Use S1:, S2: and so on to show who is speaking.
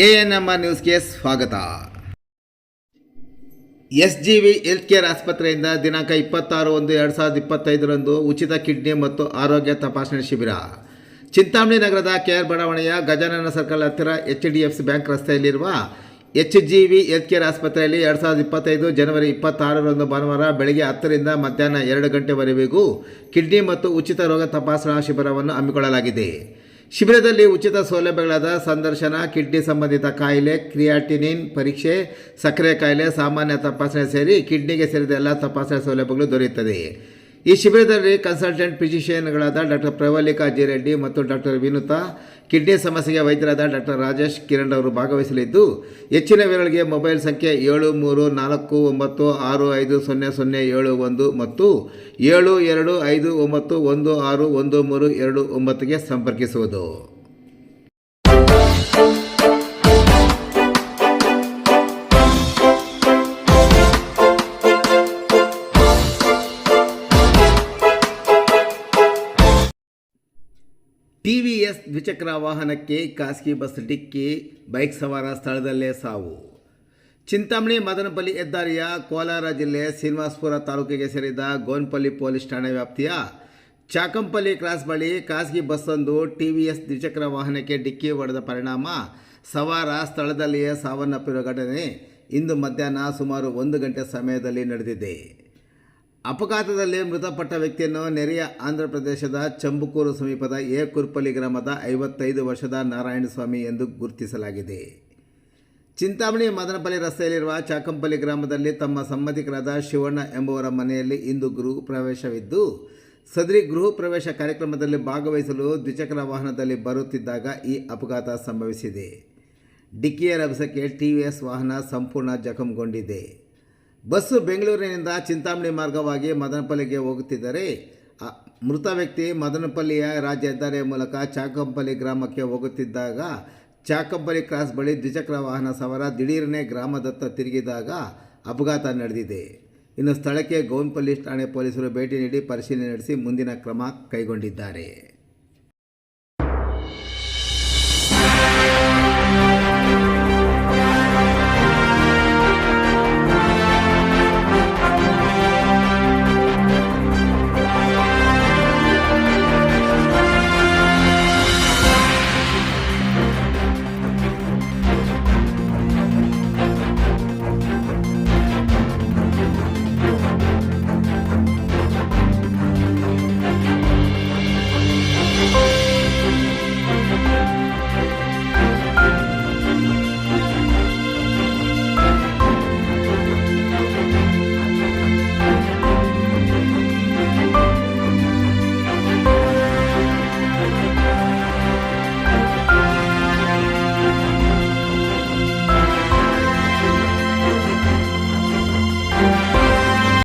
S1: A N M R ನ್ಯೂಸ್ಗೆ ಸ್ವಾಗತ. S G V health care ಆಸ್ಪತ್ರೆಯಿಂದ ದಿನಾಂಕ ಇಪ್ಪತ್ತಾರು ಒಂದು ಎರಡು ಸಾವಿರದ ಇಪ್ಪತ್ತೈದರಂದು ಉಚಿತ ಕಿಡ್ನಿ ಮತ್ತು ಆರೋಗ್ಯ ತಪಾಸಣೆ ಶಿಬಿರ. ಚಿಂತಾಮಣಿ ನಗರದ ಕೆಆರ್ ಬಡಾವಣೆಯ ಗಜಾನನ ಸರ್ಕಲ್ ಹತ್ತಿರ H D F C bank ರಸ್ತೆಯಲ್ಲಿರುವ H G V health care ಆಸ್ಪತ್ರೆಯಲ್ಲಿ ಎರಡು ಸಾವಿರದ ಇಪ್ಪತ್ತೈದು ಜನವರಿ ಇಪ್ಪತ್ತಾರರಂದು ಭಾನುವಾರ ಬೆಳಗ್ಗೆ ಹತ್ತರಿಂದ ಮಧ್ಯಾಹ್ನ ಎರಡು ಗಂಟೆವರೆಗೂ ಕಿಡ್ನಿ ಮತ್ತು ಉಚಿತ ರೋಗ ತಪಾಸಣಾ ಶಿಬಿರವನ್ನು ಹಮ್ಮಿಕೊಳ್ಳಲಾಗಿದೆ. ಶಿಬಿರದಲ್ಲಿ ಉಚಿತ ಸೌಲಭ್ಯಗಳಾದ ಸಂದರ್ಶನ, ಕಿಡ್ನಿ ಸಂಬಂಧಿತ ಕಾಯಿಲೆ, ಕ್ರಿಯಾಟಿನಿನ್ ಪರೀಕ್ಷೆ, ಸಕ್ಕರೆ ಕಾಯಿಲೆ, ಸಾಮಾನ್ಯ ತಪಾಸಣೆ ಸೇರಿ ಕಿಡ್ನಿಗೆ ಸೇರಿದ ಎಲ್ಲ ತಪಾಸಣೆ ಸೌಲಭ್ಯಗಳು ದೊರೆಯುತ್ತದೆ. ಈ ಶಿಬಿರದಲ್ಲಿ ಕನ್ಸಲ್ಟೆಂಟ್ ಫಿಸಿಷಿಯನ್ಗಳಾದ ಡಾಕ್ಟರ್ ಪ್ರವಲಿಕಾ ಜಿ ರೆಡ್ಡಿ ಮತ್ತು ಡಾಕ್ಟರ್ ವಿನುತಾ, ಕಿಡ್ನಿ ಸಮಸ್ಯೆಗೆ ವೈದ್ಯರಾದ ಡಾಕ್ಟರ್ ರಾಜೇಶ್ ಕಿರಣ್ ಅವರು ಭಾಗವಹಿಸಲಿದ್ದು, ಹೆಚ್ಚಿನ ವಿವರಗಳಿಗೆ ಮೊಬೈಲ್ ಸಂಖ್ಯೆ ಏಳು ಮೂರು ನಾಲ್ಕು ಒಂಬತ್ತು ಆರು ಐದು ಸೊನ್ನೆ ಸೊನ್ನೆ ಏಳು ಒಂದು ಮತ್ತು ಏಳು ಎರಡು ಐದು ಒಂಬತ್ತು ಒಂದು ಆರು ಒಂದು ಮೂರು ಎರಡು ಒಂಬತ್ತಿಗೆ ಸಂಪರ್ಕಿಸುವುದು. ಟಿ ವಿ ಎಸ್ ದ್ವಿಚಕ್ರ ವಾಹನಕ್ಕೆ ಖಾಸಗಿ ಬಸ್ ಡಿಕ್ಕಿ, ಬೈಕ್ ಸವಾರ ಸ್ಥಳದಲ್ಲೇ ಸಾವು. ಚಿಂತಾಮಣಿ ಮದನಪಲ್ಲಿ ಹೆದ್ದಾರಿಯ ಕೋಲಾರ ಜಿಲ್ಲೆ ಶ್ರೀನಿವಾಸಪುರ ತಾಲೂಕಿಗೆ ಸೇರಿದ ಗೋನ್ಪಲ್ಲಿ ಪೊಲೀಸ್ ಠಾಣೆ ವ್ಯಾಪ್ತಿಯ ಚಾಕಂಪಲ್ಲಿ ಕ್ರಾಸ್ ಬಳಿ ಖಾಸಗಿ ಬಸ್ಸೊಂದು ಟಿ ವಿ ಎಸ್ ದ್ವಿಚಕ್ರ ವಾಹನಕ್ಕೆ ಡಿಕ್ಕಿ ಹೊಡೆದ ಪರಿಣಾಮ ಸವಾರ ಸ್ಥಳದಲ್ಲಿಯೇ ಸಾವನ್ನಪ್ಪಿರುವ ಘಟನೆ ಇಂದು ಮಧ್ಯಾಹ್ನ ಸುಮಾರು ಒಂದು ಗಂಟೆ ಸಮಯದಲ್ಲಿ ನಡೆದಿದೆ. ಅಪಘಾತದಲ್ಲಿ ಮೃತಪಟ್ಟ ವ್ಯಕ್ತಿಯನ್ನು ನೆರೆಯ ಆಂಧ್ರ ಪ್ರದೇಶದ ಚಂಬುಕೂರು ಸಮೀಪದ ಎ ಕುರ್ಪಲ್ಲಿ ಗ್ರಾಮದ ಐವತ್ತೈದು ವರ್ಷದ ನಾರಾಯಣಸ್ವಾಮಿ ಎಂದು ಗುರುತಿಸಲಾಗಿದೆ. ಚಿಂತಾಮಣಿ ಮದನಪಲ್ಲಿ ರಸ್ತೆಯಲ್ಲಿರುವ ಚಾಕಂಪಲ್ಲಿ ಗ್ರಾಮದಲ್ಲಿ ತಮ್ಮ ಸಂಬಂಧಿಕರಾದ ಶಿವಣ್ಣ ಎಂಬುವರ ಮನೆಯಲ್ಲಿ ಇಂದು ಗೃಹ ಪ್ರವೇಶವಿದ್ದು, ಸದರಿ ಗೃಹ ಪ್ರವೇಶ ಕಾರ್ಯಕ್ರಮದಲ್ಲಿ ಭಾಗವಹಿಸಲು ದ್ವಿಚಕ್ರ ವಾಹನದಲ್ಲಿ ಬರುತ್ತಿದ್ದಾಗ ಈ ಅಪಘಾತ ಸಂಭವಿಸಿದೆ. ಡಿಕ್ಕಿಯ ರಭಸಕ್ಕೆ ಟಿ ವಿ ಎಸ್ ವಾಹನ ಸಂಪೂರ್ಣ ಜಖಂಗೊಂಡಿದೆ. ಬಸ್ಸು ಬೆಂಗಳೂರಿನಿಂದ ಚಿಂತಾಮಣಿ ಮಾರ್ಗವಾಗಿ ಮದನಪಲ್ಲಿಗೆ ಹೋಗುತ್ತಿದ್ದರೆ ಮೃತ ವ್ಯಕ್ತಿ ಮದನಪಲ್ಲಿಯ ರಾಜ್ಯ ಹೆದ್ದಾರಿಯ ಮೂಲಕ ಚಾಕಂಪಲ್ಲಿ ಗ್ರಾಮಕ್ಕೆ ಹೋಗುತ್ತಿದ್ದಾಗ, ಚಾಕಂಪಲ್ಲಿ ಕ್ರಾಸ್ ಬಳಿ ದ್ವಿಚಕ್ರ ವಾಹನ ಸವಾರ ದಿಢೀರನೇ ಗ್ರಾಮದತ್ತ ತಿರುಗಿದಾಗ ಅಪಘಾತ ನಡೆದಿದೆ. ಇನ್ನು ಸ್ಥಳಕ್ಕೆ ಗೌನ್ಪಲ್ಲಿ ಠಾಣೆ ಪೊಲೀಸರು ಭೇಟಿ ನೀಡಿ ಪರಿಶೀಲನೆ ನಡೆಸಿ ಮುಂದಿನ ಕ್ರಮ ಕೈಗೊಂಡಿದ್ದಾರೆ.